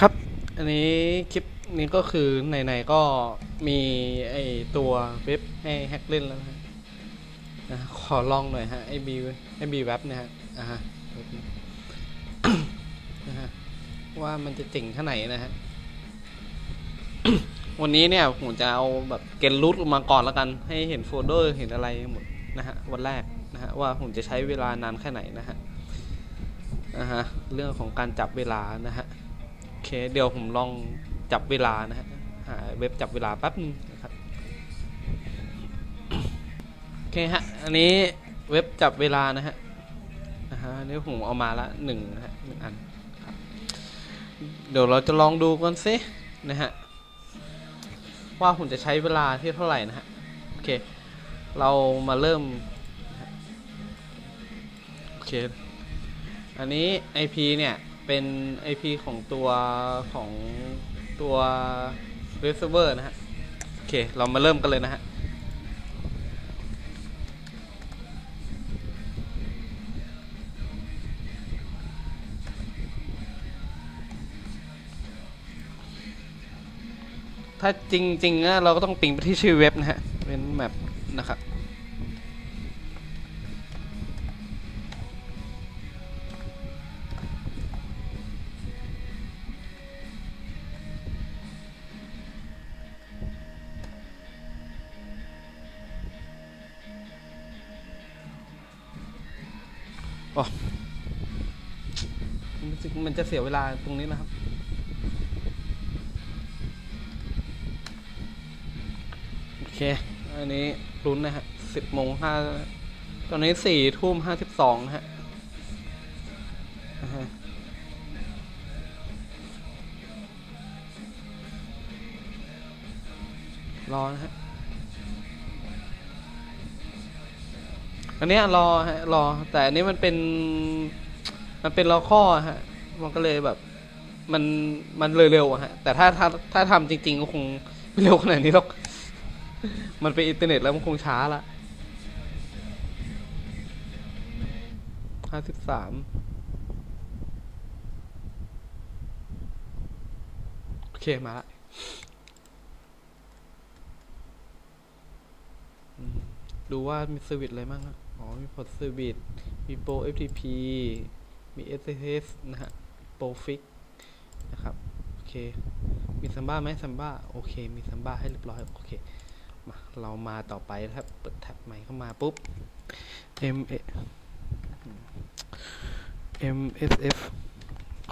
ครับ อันนี้คลิปนี้ก็คือไหนๆก็มีไอตัวเว็บให้แฮกเล่นแล้วนะฮะนะขอลองหน่อยฮะไอบีไอบีเว็บนะฮะอ่าฮะนะฮะว่ามันจะเจ๋งแค่ไหนนะฮะวันนี้เนี่ยผมจะเอาแบบเกณฑ์รูทมาก่อนแล้วกัน ให้เห็นโฟลเดอร์เห็นอะไรหมดนะฮะวันแรกนะฮะว่าผมจะใช้เวลานานแค่ไหนนะฮะนะฮะเรื่องของการจับเวลานะฮะ เค เดี๋ยวผมลองจับเวลานะฮะหาเว็บจับเวลาแป๊บนึงนะครับโอเคฮะอันนี้เว็บจับเวลานะฮะนะฮะอันนี้ผมเอามาละหนึ่งนะฮะหนึ่งอันครับเดี๋ยวเราจะลองดูกันสินะฮะว่าผมจะใช้เวลาที่เท่าไหร่นะฮะโอเค เรามาเริ่มโอเคอันนี้ IP เนี่ย เป็น IP ของตัวของตัว receiver นะฮะ โอเค เรามาเริ่มกันเลยนะฮะถ้าจริงๆนะเราก็ต้องปิงไปที่ชื่อเว็บนะฮะเป็นแมปนะครับ อ๋อมันจะมันจะเสียเวลาตรงนี้นะครับ โอเค อันนี้รุ้นนะฮะสิบโมงห้าตอนนี้สี่ทุ่มห้าสิบสองนะฮะอ่าฮะรอนะฮะ อันนี้รอฮะรอ แต่อันนี้มันเป็นมันเป็นรอข้อฮะ มันก็เลยแบบมันมันเร็วๆฮะ แต่ถ้าถ้าถ้าทำจริง ๆ ก็คงไม่เร็วขนาดนี้หรอก มันเป็นอินเทอร์เน็ตแล้วมันคงช้าละห้าสิบสามโอเค มาละดูว่ามีเซอร์วิสอะไรบ้างอะ อ๋อ มีพอร์ตเซอร์วิสมีโปร FTP มี SSH นะฮะ โปรฟิกนะครับ โอเค มีซัมบ้าไหมซัมบ้า โอเค มีซัมบ้าให้เรียบร้อย โอเค มา เรามาต่อไปนะครับ เปิดแท็บใหม่เข้ามาปุ๊บ M MSF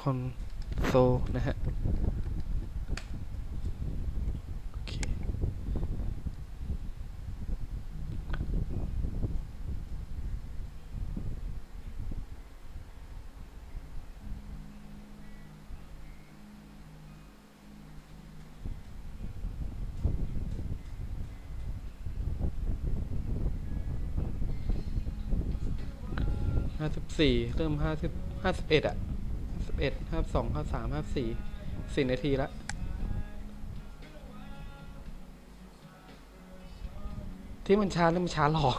console นะฮะ ห้าสิบสี่เริ่มห้าสิบห้าสิบเอ็ดอะสิบเอ็ดห้าสองห้าสามห้าสี่สี่นาทีละที่มันช้าเนี่มันช้าหลอก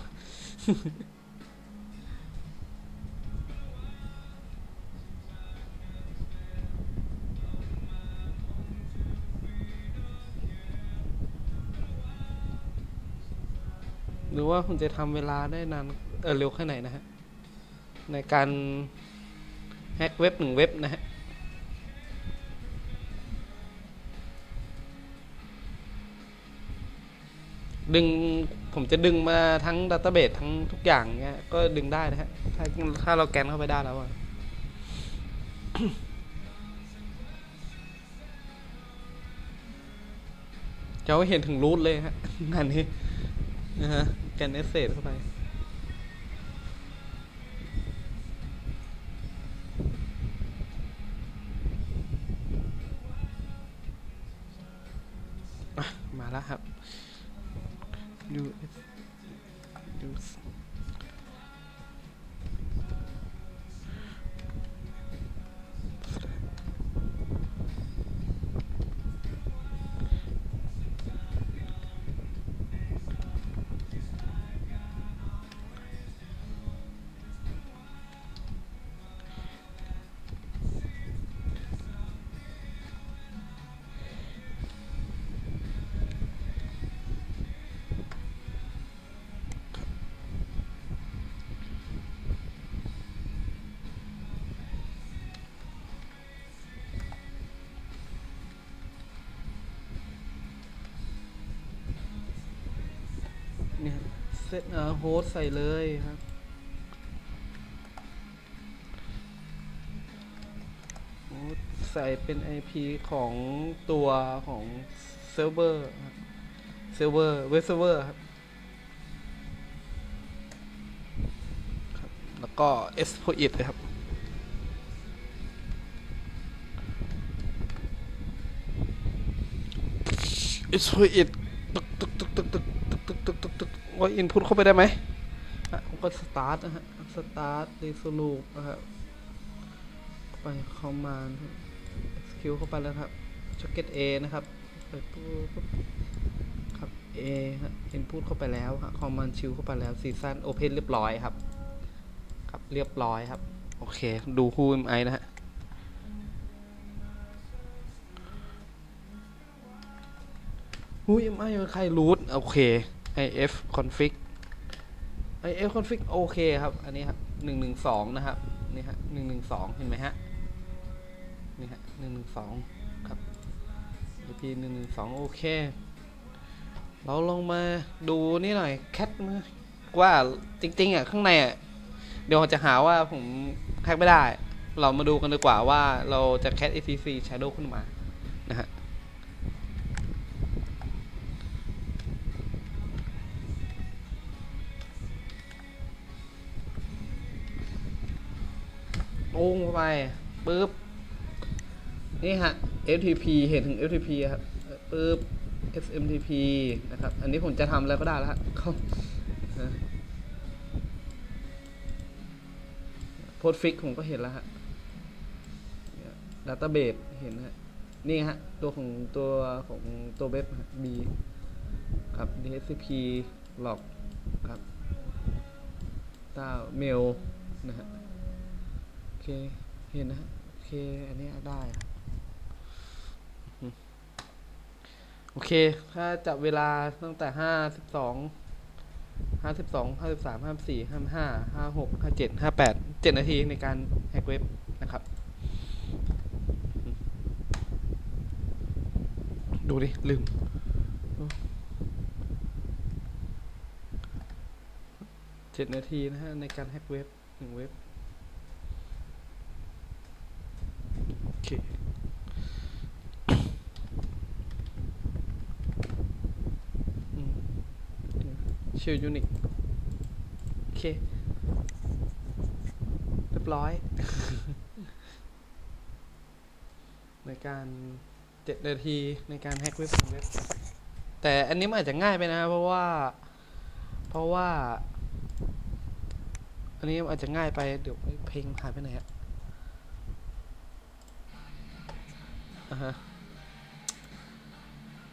หรือว่าคุณจะทำเวลาได้นาน เออเร็วแค่ไหนนะฮะ ในการแฮกเว็บหนึ่งเว็บนะฮะดึงผมจะดึงมาทั้งดัตเตอร์เบสทั้งทุกอย่างเงี้ย ก็ดึงได้นะฮะ ถ้าถ้าเราแกนเข้าไปได้แล้วอะจะเห็นถึงรูทเลยฮะงานนี้นะฮะแกนเอเซเข้าไป แล้วครับ US set อ่า host ใส่เลยครับ host ใส่เป็น IP ของตัวของเซิร์ฟเวอร์เซิร์ฟเวอร์เว็บเซิร์ฟเวอร์ครับแล้วก็ exploit เลยครับ exploit ตึกตึกตึกตึกตึกตึก ว่าอินพุตเข้าไปได้ไหมผมก็สตาร์ทนะฮะสตาร์ทรีสูลูปนะครับไปคอมมานด์สกิลเข้าไปแล้วครับช็อกเก็ตเอนะครับไปปุ๊บครับเอฮะอินพุตเข้าไปแล้วครับคอมมานด์ชิลเข้าไปแล้วซีซั่นโอเพนเรียบร้อยครับครับเรียบร้อยครับ โอเค ดูคู่เอ็มไอนะฮะคู่เอ็มไอใครรูทโอเค if config if config โอเคครับ อันนี้ครับหนึ่งหนึ่งสองนะครับ นี่ฮะหนึ่งหนึ่งสองเห็นไหมฮะ นี่ฮะหนึ่งหนึ่งสองครับ IP หนึ่งหนึ่งสองโอเค เราลองมาดูนี่หน่อย แคทมาว่าจริง ๆ อะ ข้างในอะ เดี๋ยวจะหาว่าผมแฮกไม่ได้ เรามาดูกันดีกว่าว่าเราจะแคท ACC Shadow ขึ้นมา โอ้งเข้าไปปึ๊บ นี่ฮะ FTP เห็นถึง FTP ครับปึ๊บ SMTP นะครับ อันนี้ผมจะทำแล้วก็ได้แล้วฮะเขาโพสฟิกผมก็เห็นแล้วฮะดัตต้าเบสเห็นฮะ นี่ฮะ ตัวของตัวของตัวเว็บฮะ B ครับ DHCP หลอกครับตาเมลนะฮะ เค เห็นนะฮะโอเค อันนี้ได้โอเค ถ้าจับเวลาตั้งแต่ห้าสิบสองห้าสิบสองห้าสิบสามห้าสี่ห้าห้าห้าหกห้าเจ็ดห้าแปดเจ็ดนาทีในการแฮกเว็บนะครับ ดูดิ ลืม เจ็ดนาทีนะฮะ ในการแฮกเว็บหนึ่งเว็บ โอ เคอืมชื่อยูนิคโอเค เรียบร้อย ในการเจ็ดนาทีในการแฮกเว็บหนึ่งเว็บแต่อันนี้มันอาจจะง่ายไปนะ เพราะว่า เพราะว่า อันนี้มันอาจจะง่ายไป เดี๋ยวเพลงหายไปไหนอะ อ่า ฮะ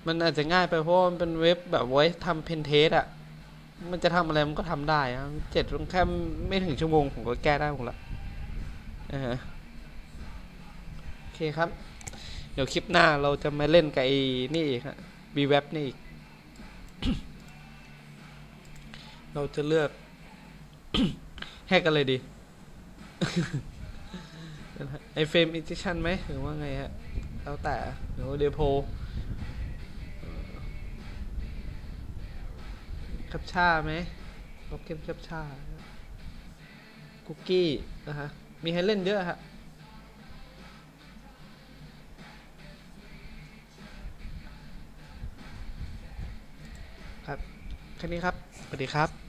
มันอาจจะง่ายไปเพราะว่ามันเป็นเว็บแบบไว้ทำเพนเทสอะมันจะทำอะไรมันก็ทำได้อะเจ็ดแค่ไม่ถึงชั่วโมงผมก็แก้ได้หมดละอ่าฮะโอเคครับ เดี๋ยวคลิปหน้าเราจะมาเล่นกับไอ้นี่อีกฮะบีเว็บนี่อีก เราจะเลือกแฮกกันเลยดีไอเฟรมอินเจชันไหมหรือว่าไงฮะ แล้วแต่หรือว่าเดโพแคปช่าไหมล็อกเก็ตแคปช่าคุกกี้นะฮะ มีให้เล่นเยอะฮะครับ แค่นี้ครับ สวัสดีครับ